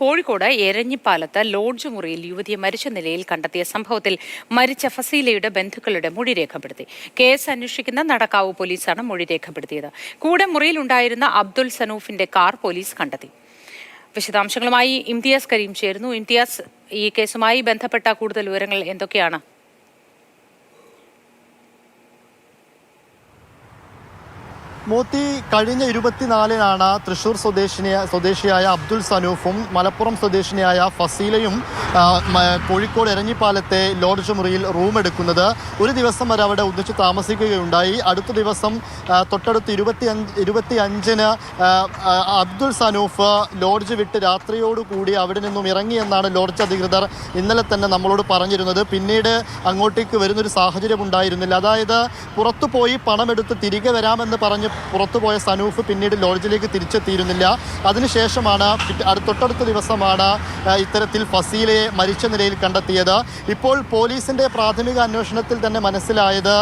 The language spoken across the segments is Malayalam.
കോഴിക്കോട് എരഞ്ഞിപ്പാലത്ത് ലോഡ്ജ് മുറിയിൽ യുവതിയെ മരിച്ച നിലയിൽ കണ്ടെത്തിയ സംഭവത്തിൽ മരിച്ച ഫസീലയുടെ ബന്ധുക്കളുടെ മൊഴി രേഖപ്പെടുത്തി. കേസ് അന്വേഷിക്കുന്ന നടക്കാവ് പോലീസാണ് മൊഴി രേഖപ്പെടുത്തിയത്. കൂടെ മുറിയിലുണ്ടായിരുന്ന അബ്ദുൽ സനൂഫിന്റെ കാർ പോലീസ് കണ്ടെത്തി. വിശദാംശങ്ങളുമായി ഇംതിയാസ് കരീം ചേരുന്നു. ഇംതിയാസ് ഈ കേസുമായി ബന്ധപ്പെട്ട കൂടുതൽ വിവരങ്ങൾ എന്തൊക്കെയാണ്? മോത്തി കഴിഞ്ഞ ഇരുപത്തിനാലിനാണ് തൃശൂർ സ്വദേശിനിയ സ്വദേശിയായ അബ്ദുൽ സനൂഫും മലപ്പുറം സ്വദേശിനിയായ ഫസീലയും കോഴിക്കോട് എരഞ്ഞിപ്പാലത്തെ ലോഡ്ജ് മുറിയിൽ റൂം എടുക്കുന്നത്. ഒരു ദിവസം വരെ അവിടെ ഒന്നിച്ച് താമസിക്കുകയുണ്ടായി. അടുത്ത ദിവസം തൊട്ടടുത്ത് ഇരുപത്തി അഞ്ച് ഇരുപത്തി അഞ്ചിന് അബ്ദുൽ സനൂഫ് ലോഡ്ജ് വിട്ട് രാത്രിയോടുകൂടി അവിടെ നിന്നും ഇറങ്ങിയെന്നാണ് ലോഡ്ജ് അധികൃതർ ഇന്നലെ തന്നെ നമ്മളോട് പറഞ്ഞിരുന്നത്. പിന്നീട് അങ്ങോട്ടേക്ക് വരുന്നൊരു സാഹചര്യം ഉണ്ടായിരുന്നില്ല അതായത് പുറത്തു പോയി പണമെടുത്ത് തിരികെ വരാമെന്ന് പറഞ്ഞ് പുറത്തു പോയ സനൂഫ് പിന്നീട് ലോഡ്ജിലേക്ക് തിരിച്ചെത്തിയിരുന്നില്ല. അതിനുശേഷമാണ് തൊട്ടടുത്ത ദിവസമാണ് ഇത്തരത്തിൽ ഫസീലയെ മരിച്ച നിലയിൽ കണ്ടെത്തിയത്. ഇപ്പോൾ പോലീസിന്റെ പ്രാഥമിക അന്വേഷണത്തിൽ തന്നെ മനസ്സിലായത്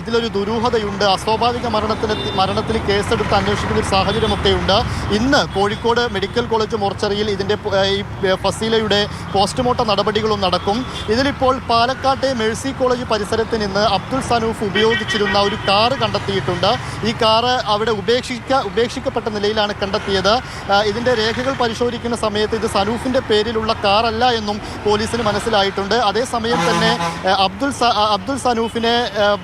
ഇതിലൊരു ദുരൂഹതയുണ്ട്. അസ്വാഭാവിക മരണത്തിന് മരണത്തിൽ കേസെടുത്ത് അന്വേഷിക്കുന്ന ഒരു സാഹചര്യമൊക്കെയുണ്ട്. ഇന്ന് കോഴിക്കോട് മെഡിക്കൽ കോളേജ് മോർച്ചറിയിൽ ഇതിന്റെ ഈ ഫസീലയുടെ പോസ്റ്റ്മോർട്ടം നടപടികളും നടക്കും. ഇതിലിപ്പോൾ പാലക്കാട്ടെ മേഴ്സി കോളേജ് പരിസരത്ത് നിന്ന് അബ്ദുൾ സനൂഫ് ഉപയോഗിച്ചിരുന്ന ഒരു കാർ കണ്ടെത്തിയിട്ടുണ്ട്. ഈ കാറ് അവിടെ ഉപേക്ഷിക്ക ഉപേക്ഷിക്കപ്പെട്ട നിലയിലാണ് കണ്ടെത്തിയത്. ഇതിന്റെ രേഖകൾ പരിശോധിക്കുന്ന സമയത്ത് ഇത് സനൂഫിന്റെ പേരിലുള്ള കാറല്ല എന്നും പോലീസിന് മനസ്സിലായിട്ടുണ്ട്. അതേസമയം തന്നെ അബ്ദുൾ അബ്ദുൾ സനൂഫിനെ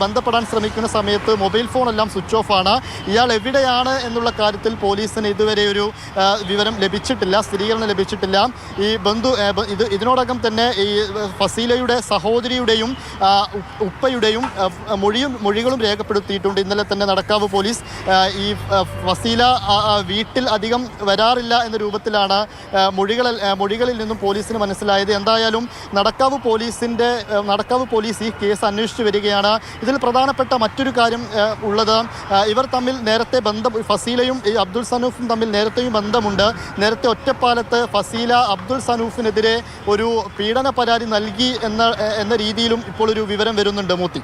ബന്ധപ്പെടാൻ ശ്രമിക്കുന്ന സമയത്ത് മൊബൈൽ ഫോൺ എല്ലാം സ്വിച്ച് ഓഫ് ആണ്. ഇയാൾ എവിടെയാണ് എന്നുള്ള കാര്യത്തിൽ പോലീസിന് ഇതുവരെ ഒരു വിവരം ലഭിച്ചിട്ടില്ല സ്ഥിരീകരണം ലഭിച്ചിട്ടില്ല. ഈ ബന്ധു ഇത് ഇതിനോടകം തന്നെ ഈ ഫസീലയുടെ സഹോദരിയുടെയും ഉപ്പയുടെയും മൊഴിയും മൊഴികളും രേഖപ്പെടുത്തിയിട്ടുണ്ട്. ഇന്നലെ തന്നെ നടക്കാവ് പോലീസ് ഈ ആ, വീട്ടിൽ അധികം വരാറില്ല എന്ന രൂപത്തിലാണ് മൊഴികൾ മൊഴികളിൽ നിന്നും പോലീസിന് മനസ്സിലായത്. എന്തായാലും നടക്കാവ് പോലീസിന്റെ ആ, നടക്കാവ് പോലീസ് ഈ കേസ് അന്വേഷിച്ചു വരികയാണ്. ഇതിൽ പ്രധാനപ്പെട്ട മറ്റൊരു കാര്യം ഉള്ളത് ഇവർ തമ്മിൽ നേരത്തെ ബന്ധം ഫസീലയും അബ്ദുൾ സനൂഫും തമ്മിൽ നേരത്തെയും ബന്ധമുണ്ട്. നേരത്തെ ഒറ്റപ്പാലത്ത് ഫസീല അബ്ദുൾ സനൂഫിനെതിരെ ഒരു പീഡന പരാതി നൽകി എന്ന എന്ന രീതിയിലും ഇപ്പോൾ ഒരു വിവരം വരുന്നുണ്ട് മൂത്തി.